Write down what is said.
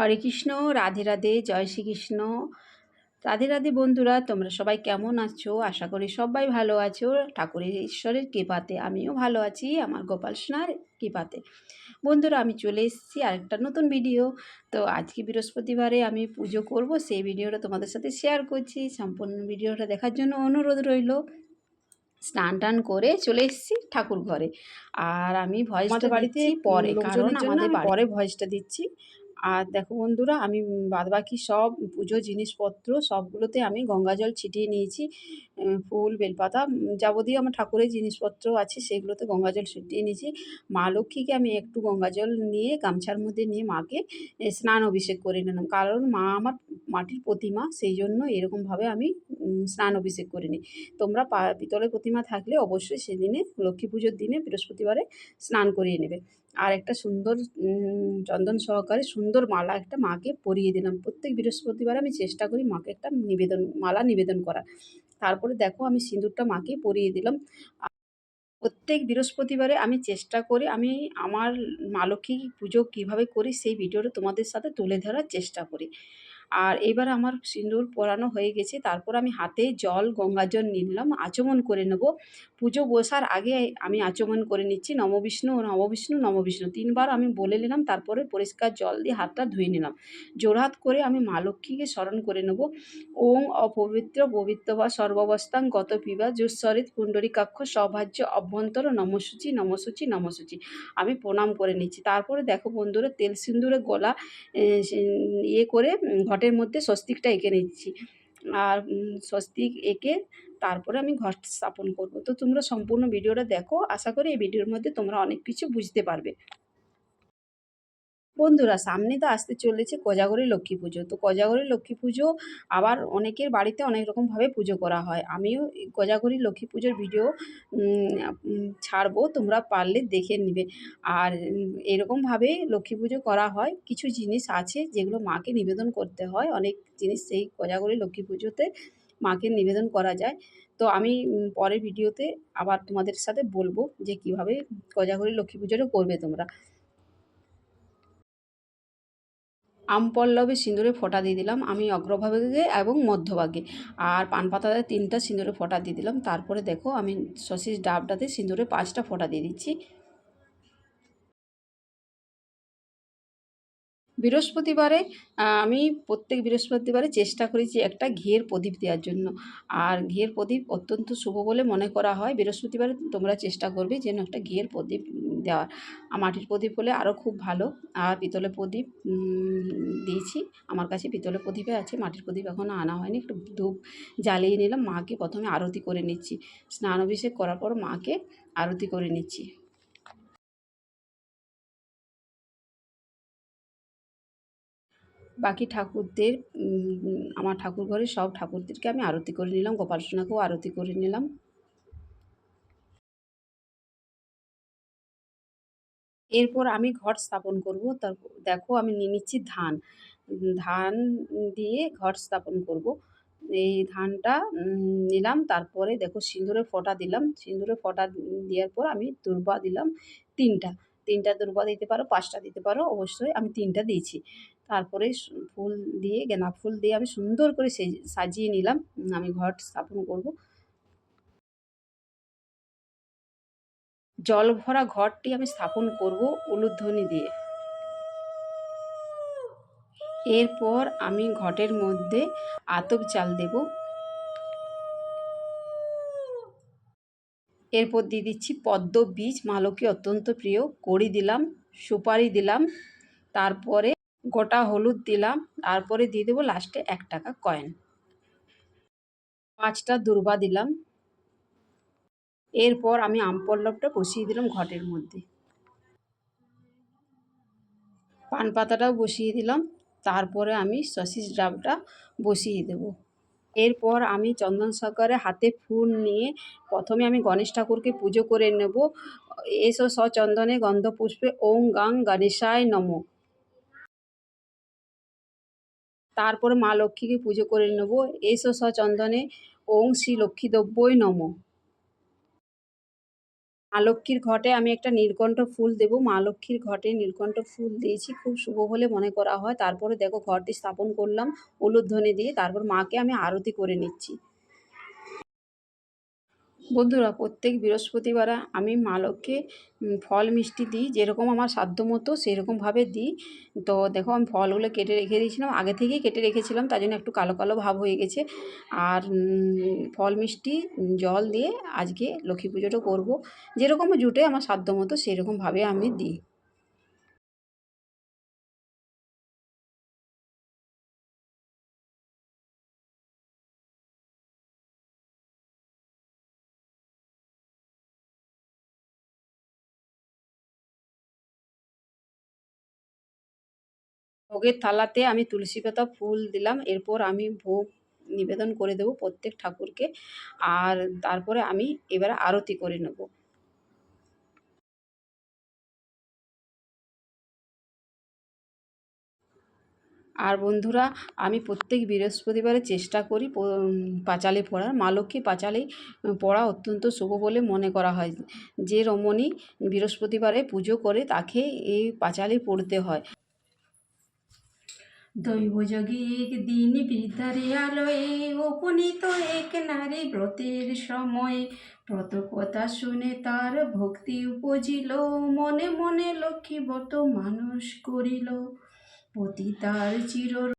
হরে কৃষ্ণ রাধে রাধে জয় শ্রীকৃষ্ণ। রাধে রাধে বন্ধুরা তোমরা সবাই কেমন আছো? আশা করি সবাই ভালো আছো। ঠাকুরের ঈশ্বরের কৃপাতে আমিও ভালো আছি আমার গোপাল সোনার কৃপাতে। বন্ধুরা আমি চলে এসেছি আরেকটা নতুন ভিডিও। তো আজকে বৃহস্পতিবারে আমি পুজো করব সেই ভিডিওটা তোমাদের সাথে শেয়ার করছি। সম্পূর্ণ ভিডিওটা দেখার জন্য অনুরোধ রইল। স্নান টান করে চলে এসেছি ঠাকুর ঘরে। আর আমি ভয়েসটা বাড়িতে পরে কারণ আমাদের পরে ভয়েসটা দিচ্ছি। আর দেখো বন্ধুরা, আমি বাদবাকি সব পুজো জিনিসপত্র সবগুলোতে আমি গঙ্গা জল ছিটিয়ে নিয়েছি ফুল, বেলপাতা যাবতীয় আমার ঠাকুরের জিনিসপত্র আছে সেগুলোতে গঙ্গা জল ছিটিয়ে নিয়েছি। মা লক্ষ্মীকে আমি একটু গঙ্গা জল নিয়ে গামছার মধ্যে নিয়ে মাকে স্নান অভিষেক করে নিলাম। কারণ মা আমার মাটির প্রতিমা, সেই জন্য এরকমভাবে আমি স্নান অভিষেক করে নিই। তোমরা পিতলের প্রতিমা থাকলে অবশ্যই সেদিনে লক্ষ্মী পুজোর দিনে বৃহস্পতিবারে স্নান করিয়ে নেবে। আর একটা সুন্দর চন্দন সহকারে সুন্দর মালা একটা মাকে পরিয়ে দিলাম। প্রত্যেক বৃহস্পতিবার আমি চেষ্টা করি মাকে একটা নিবেদন, মালা নিবেদন করার। তারপরে দেখো আমি সিঁদুরটা মাকে পরিয়ে দিলাম। প্রত্যেক বৃহস্পতিবারে আমি চেষ্টা করি, আমি আমার মা লক্ষ্মী পুজো কীভাবে করি সেই ভিডিওটা তোমাদের সাথে তুলে ধরার চেষ্টা করি। আর এবার আমার সিঁদুর পরানো হয়ে গেছে। তারপর আমি হাতে জল, গঙ্গা জল নিলাম, আচমন করে নেব। পুজো বসার আগে আমি আচমন করে নিচ্ছি নববিষ্ণু নববিষ্ণু নববিষ্ণু তিনবার আমি বলে নিলাম, তারপরে পরিষ্কার জল দিয়ে হাতটা ধুয়ে নিলাম। জোরহাত করে আমি মা লক্ষ্মীকে স্মরণ করে নেব। ওং অপবিত্র পবিত্র বা সর্বাবস্থান গত পিবা জুস্বরিত কুণ্ডরিকাক্ষ সৌভাজ্য অভ্যন্তর নমসূচি নমসূচি নমসূচি। আমি প্রণাম করে নিচ্ছি। তারপরে দেখো বন্ধুরা, তেল সিন্দুরে গলা ইয়ে করে ঘটের মধ্যে স্বস্তিকটা এঁকে নিচ্ছি। আর স্বস্তিক এঁকে তারপরে আমি ঘট স্থাপন করব। তো তোমরা সম্পূর্ণ ভিডিওটা দেখো। আশা করি এই ভিডিওর মধ্যে তোমরা অনেক কিছু বুঝতে পারবে। বন্ধুরা, সামনে তো আসতে চলেছে কোজাগরি লক্ষ্মী পুজো। তো কোজাগরি লক্ষ্মী পুজো আবার অনেকের বাড়িতে অনেক রকমভাবে পুজো করা হয়। আমিও কোজাগরি লক্ষ্মী পুজোর ভিডিও ছাড়বো, তোমরা পারলে দেখে নিবে। আর এরকমভাবে লক্ষ্মী পুজো করা হয়। কিছু জিনিস আছে যেগুলো মাকে নিবেদন করতে হয়। অনেক জিনিস সেই কোজাগরি লক্ষ্মী পুজোতে মাকে নিবেদন করা যায়। তো আমি পরের ভিডিওতে আবার তোমাদের সাথে বলব যে কীভাবে কোজাগরি লক্ষ্মী পুজোটা করবে তোমরা। আম পল্লবে সিঁদুরে ফোঁটা দিয়ে দিলাম, আমি অগ্রভাগে এবং মধ্যভাগে। আর পান পাতাতে তিনটা সিঁদুরে ফোঁটা দিয়ে দিলাম, তারপরে দেখো আমি সসিস ডাবটাতে সিঁদুরে পাঁচটা ফোঁটা দিয়ে দিচ্ছি। বৃহস্পতিবারে আমি প্রত্যেক বৃহস্পতিবারে চেষ্টা করেছি একটা ঘিয়ের প্রদীপ দেওয়ার জন্য। আর ঘিয়ের প্রদীপ অত্যন্ত শুভ বলে মনে করা হয়। বৃহস্পতিবারে তোমরা চেষ্টা করবে যেন একটা ঘিয়ের প্রদীপ দেওয়ার। মাটির প্রদীপ হলে আরও খুব ভালো। আর পিতলের প্রদীপ দিয়েছি। আমার কাছে পিতলের প্রদীপে আছে। মাটির প্রদীপ এখনও আনা হয়নি। একটু ধূপ জ্বালিয়ে নিলাম। মাকে প্রথমে আরতি করে নিচ্ছি। স্নান অভিষেক করার পর মাকে আরতি করে নিচ্ছি। বাকি ঠাকুরদের আমার ঠাকুর ঘরে সব ঠাকুরদেরকে আমি আরতি করে নিলাম। গোপাল সোনাকেও আরতি করে নিলাম। এরপর আমি ঘট স্থাপন করব। তার দেখো আমি নিয়ে নিচ্ছি ধান। ধান দিয়ে ঘট স্থাপন করব। এই ধানটা নিলাম। তারপরে দেখো সিঁদুরে ফোঁটা দিলাম। সিঁদুরে ফোঁটা দেওয়ার পর আমি দুর্বা দিলাম তিনটা। তিনটা দুর্বা দিতে পারো, পাঁচটা দিতে পারো, অবশ্যই আমি তিনটা দিয়েছি। তারপরে ফুল দিয়ে, গেঁদা ফুল দিয়ে আমি সুন্দর করে সাজিয়ে নিলাম। আমি ঘট স্থাপন করব। জল ভরা ঘরটি আমি স্থাপন করব উলুধ্বনি দিয়ে। এরপর আমি ঘটের মধ্যে আতপ চাল দেব। এরপর দিয়ে দিচ্ছি পদ্ম বীজ। মালকে অত্যন্ত প্রিয়। কড়ি দিলাম, সুপারি দিলাম, তারপরে গোটা হলুদ দিলাম, তারপরে দিয়ে দেবো লাস্টে এক টাকা কয়েন। পাঁচটা দুর্বা দিলাম। এরপর আমি আম পল্লবটা বসিয়ে দিলাম ঘটের মধ্যে। পান পাতাটাও বসিয়ে দিলাম, তারপরে আমি সসিস ডাবটা বসিয়ে দেব। এরপর আমি চন্দন সহকারে হাতে ফুল নিয়ে প্রথমে আমি গণেশ ঠাকুরকে পুজো করে নেব। এসো সচন্দনে গন্ধ পুষ্পে ওং গাং গণেশায় নম। তারপরে মা লক্ষ্মীকে পুজো করে নেব। এসো সচন্দনে ওং শ্রী লক্ষ্মী দ্রব্যই নম। মা লক্ষ্মীর ঘটে আমি একটা নীলকণ্ঠ ফুল দেবো। মা লক্ষ্মীর ঘটে নীলকণ্ঠ ফুল দিয়েছি। খুব শুভ বলে মনে করা হয়। তারপরে দেখো ঘরটি স্থাপন করলাম হলুদ ধনে দিয়ে। তারপর মাকে আমি আরতি করে নিচ্ছি। বন্ধুরা, প্রত্যেক বৃহস্পতিবার আমি মা ফল মিষ্টি দিই, যেরকম আমার সাধ্য মতো সেরকমভাবে দিই। তো দেখো, আমি ফলগুলো কেটে রেখে দিয়েছিলাম, আগে থেকেই কেটে রেখেছিলাম, তার জন্য একটু কালো কালো ভাব হয়ে গেছে। আর ফল মিষ্টি জল দিয়ে আজকে লক্ষ্মী পুজোটা করব। যেরকম জুটে আমার সাধ্য মতো সেরকমভাবে আমি দিই। ভোগের থালাতে আমি তুলসী পাতা, ফুল দিলাম। এরপর আমি ভোগ নিবেদন করে দেবো প্রত্যেক ঠাকুরকে। আর তারপরে আমি এবারে আরতি করে নেব। আর বন্ধুরা, আমি প্রত্যেক বৃহস্পতিবারে চেষ্টা করি পাঁচালি পড়ার। মা লক্ষ্মী পাঁচালি পড়া অত্যন্ত শুভ বলে মনে করা হয়। যে রমণী বৃহস্পতিবারে পুজো করে, তাকে এই পাঁচালি পড়তে হয়। দৈবযোগে দিন বিদ্যারে উপনীত এক নারী ব্রতের সময় ব্রত কথা শুনে তার ভক্তি উপজিল, মনে মনে লক্ষ্মী ব্রত মানুষ করিল। পতি তার চির